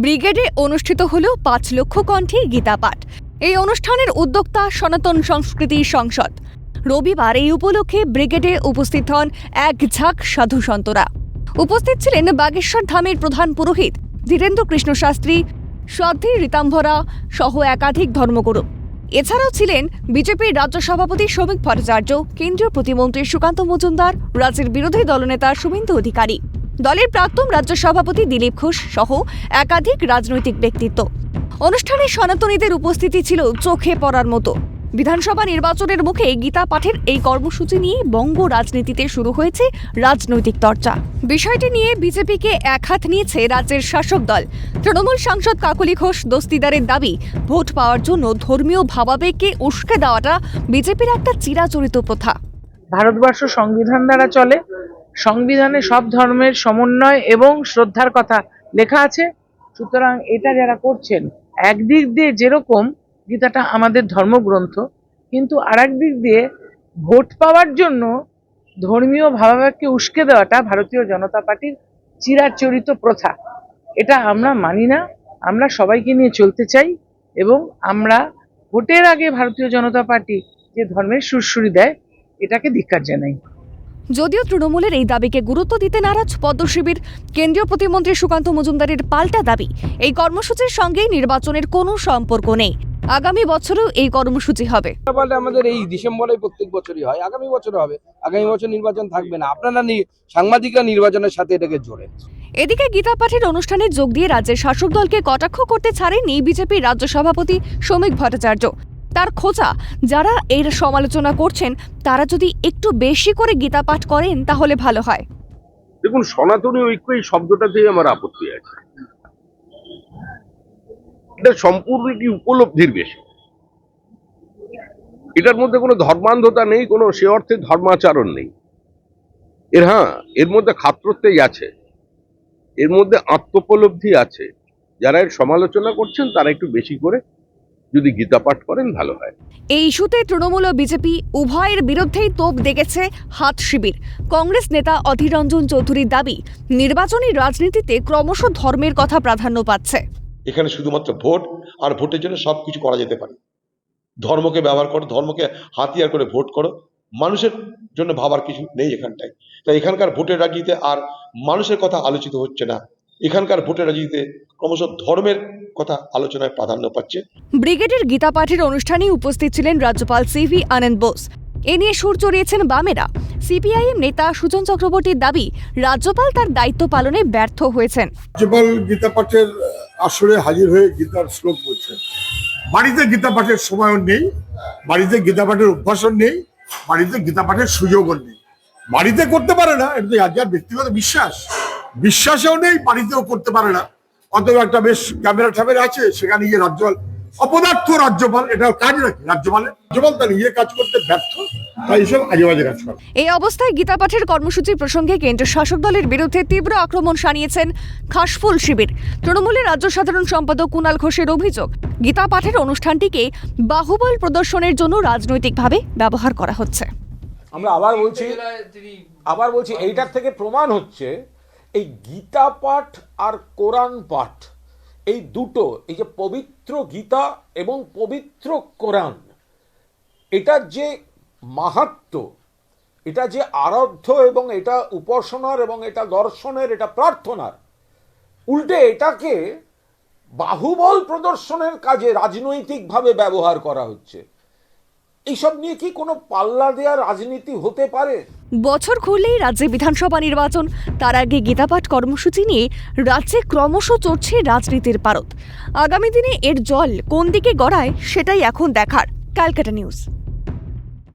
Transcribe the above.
ব্রিগেডে অনুষ্ঠিত হল পাঁচ লক্ষ কণ্ঠে গীতা পাঠ এই অনুষ্ঠানের উদ্যোক্তা সনাতন সংস্কৃতি সংসদ। রবিবার এই উপলক্ষে ব্রিগেডে উপস্থিত হন এক ঝাঁক সাধু সন্তরা। উপস্থিত ছিলেন বাগেশ্বর ধামের প্রধান পুরোহিত ধীরেন্দ্র কৃষ্ণ শাস্ত্রী, সাধ্বী রীতাম্ভরা সহ একাধিক ধর্মগুরু। এছাড়াও ছিলেন বিজেপির রাজ্য সভাপতি শ্রমিক ভট্টাচার্য, কেন্দ্রীয় প্রতিমন্ত্রী সুকান্ত মজুমদার, রাজ্যের বিরোধী দলনেতা শুভেন্দু অধিকারী। দলের প্রাক্তন রাজ্য সভাপতি দিলীপ ঘোষ সহ একাধিক রাজনৈতিক ব্যক্তিত্ব। অনুষ্ঠানে সনাতনীদের উপস্থিতি ছিল চোখে পড়ার মতো। বিধানসভা নির্বাচনের মুখে গীতা পাঠের এই কর্মসূচি নিয়ে বঙ্গ রাজনীতিতে শুরু হয়েছে রাজনৈতিক চর্চা। বিষয়টি নিয়ে বিজেপিকে এক হাত নিয়েছে রাজ্যের শাসক দল। তৃণমূল সাংসদ কাকলি ঘোষ দস্তিদারের দাবি, ভোট পাওয়ার জন্য ধর্মীয় ভাবাবেগকে উস্কে দেওয়াটা বিজেপির একটা চিরাচরিত প্রথা। ভারতবর্ষ সংবিধান দ্বারা চলে সংবিধানে সব ধর্মের সমন্বয় এবং শ্রদ্ধার কথা লেখা আছে। সুতরাং এটা যারা করছেন, একদিক দিয়ে যেরকম গীতাটা আমাদের ধর্মগ্রন্থ, কিন্তু আরেক দিক দিয়ে ভোট পাওয়ার জন্য ধর্মীয় ভাবাবেগকে উস্কে দেওয়াটা ভারতীয় জনতা পার্টির চিরাচরিত প্রথা। এটা আমরা মানি না, আমরা সবাইকে নিয়ে চলতে চাই এবং আমরা ভোটের আগে ভারতীয় জনতা পার্টি যে ধর্মের সুরসুরি দেয়, এটাকে ধিক্কার জানাই। যদিও তৃণমূলের এই দাবিকে গুরুত্ব দিতে নারাজ পদ্মশিবির কেন্দ্রীয় প্রতিমন্ত্রী সুকান্ত মজুমদারের পাল্টা দাবি। এই কর্মসূচির সঙ্গে নির্বাচনের কোনো সম্পর্ক নেই। আগামী বছরেও এই কর্মসূচি হবে। আমাদের এই ডিসেম্বরে প্রত্যেক বছরই হয় আগামী বছর হবে। আগামী বছর নির্বাচন থাকবে না। আপনারা সাংবাদিকরা নির্বাচনের সাথে এটাকে জোরে এদিকে গীতা পাঠের অনুষ্ঠানে যোগ দিয়ে রাজ্যের শাসক দলকে কটাক্ষ করতে ছাড়েননি বিজেপির রাজ্য সভাপতি শ্রমিক ভট্টাচার্য। তার খোঁজা যারা এর সমালোচনা করছেন, তারা যদি একটু বেশি করে গীতা পাঠ করেন, তাহলে ভালো হয়। দেখুন, সনাতনী ঐক্য এই শব্দটাতেই আমার আপত্তি আছে। এটা সম্পূর্ণ কি উপলব্ধির বেশি এটার মধ্যে কোনো ধর্মান্ধতা নেই, কোনো সে অর্থে ধর্মাচরণ নেই। এর হ্যাঁ এর মধ্যে খাত্রত্বেই আছে। এর মধ্যে আত্মোপলব্ধি আছে। যারা এর সমালোচনা করছেন, তারা একটু বেশি করে যদি গীতা পাঠ করেন ভালো হয়। এই ইস্যুতে তৃণমূল ও বিজেপি উভয়ের বিরুদ্ধেই তোপ দেখেছে হাত শিবির। কংগ্রেস নেতা অধীর রঞ্জন চৌধুরীর দাবি নির্বাচনী রাজনীতিতে ক্রমশ ধর্মের কথা প্রাধান্য পাচ্ছে। এখানে শুধুমাত্র ভোট আর ভোটের জন্য সব কিছু করা যেতে পারে। ধর্মকে ব্যবহার করো ধর্মকে হাতিয়ার করে ভোট করো মানুষের জন্য ভাবার কিছু নেই এখানটায়। তাই এখানকার ভোটের রাজনীতিতে আর মানুষের কথা আলোচিত হচ্ছে না। এখানকার ভোটের রাজনীতিতে ক্রমশ ধর্মের কথা আলোচনায় প্রাধান্য পাচ্ছে। ব্রিগেডের গীতা পাঠের অনুষ্ঠানে উপস্থিত ছিলেন রাজ্যপাল সিভি আনন্দ বোস। এ নিয়ে সুর চড়িয়েছেন বামেরা। সিপিআইএম নেতা সুজন চক্রবর্তীর দাবি রাজ্যপাল তার দায়িত্ব পালনে ব্যর্থ হয়েছেন। রাজ্যপাল গীতা পাঠের আসরে হাজির হয়ে গীতার শ্লোক বলছেন। বাড়িতে গীতা পাঠের সময়ও নেই বাড়িতে গীতা পাঠের অভ্যাসও নেই বাড়িতে গীতা পাঠের সুযোগও নেই। বাড়িতে করতে পারে না এটা তো যার ব্যক্তিগত বিশ্বাস। বিশ্বাসেও নেই বাড়িতেও করতে পারে না। অতএব একটা বেশ ক্যামেরা ট্যামেরা আছে সেখানে গিয়ে রাজ্যপাল অপদার্থ রাজ্যপাল এটা কাজ নাকি রাজ্যপালের রাজ্যপাল তার নিজের কাজ করতে ব্যর্থ এই অবস্থায় গীতা পাঠের কর্মসূচি প্রসঙ্গে কেন্দ্রীয় শাসক দলের বিরুদ্ধে তীব্র আক্রমণ সানিয়েছেন খাসফুল শিবির। তৃণমূলের রাজ্য সাধারণ সম্পাদক কুণাল ঘোষের অভিযোগ গীতা পাঠের অনুষ্ঠানটিকে বাহুবল প্রদর্শনের জন্য রাজনৈতিকভাবে ব্যবহার করা হচ্ছে। আমরা আবার বলছি আবার বলছি এইটার থেকে প্রমাণ হচ্ছে এই গীতা পাঠ আর কোরআন পাঠ, এই দুটো, এই যে পবিত্র গীতা এবং পবিত্র কোরআন এটার যে মাহাত্ম, এটা যে আরাধ্য এবং এটা উপাসনার এবং এটা দর্শনের, এটা প্রার্থনার, উল্টে এটাকে বাহুবল প্রদর্শনের কাজে রাজনৈতিকভাবে ব্যবহার করা হচ্ছে। এইসব নিয়ে কি কোনো পাল্লা দেওয়া রাজনীতি হতে পারে? বছর খুললেই রাজ্যে বিধানসভা নির্বাচন। তার আগে গীতাপাঠ কর্মসূচি নিয়ে রাজ্যে ক্রমশ চড়ছে রাজনীতির পারত আগামী দিনে এর জল কোন দিকে গড়ায় সেটাই এখন দেখার। Calcutta News.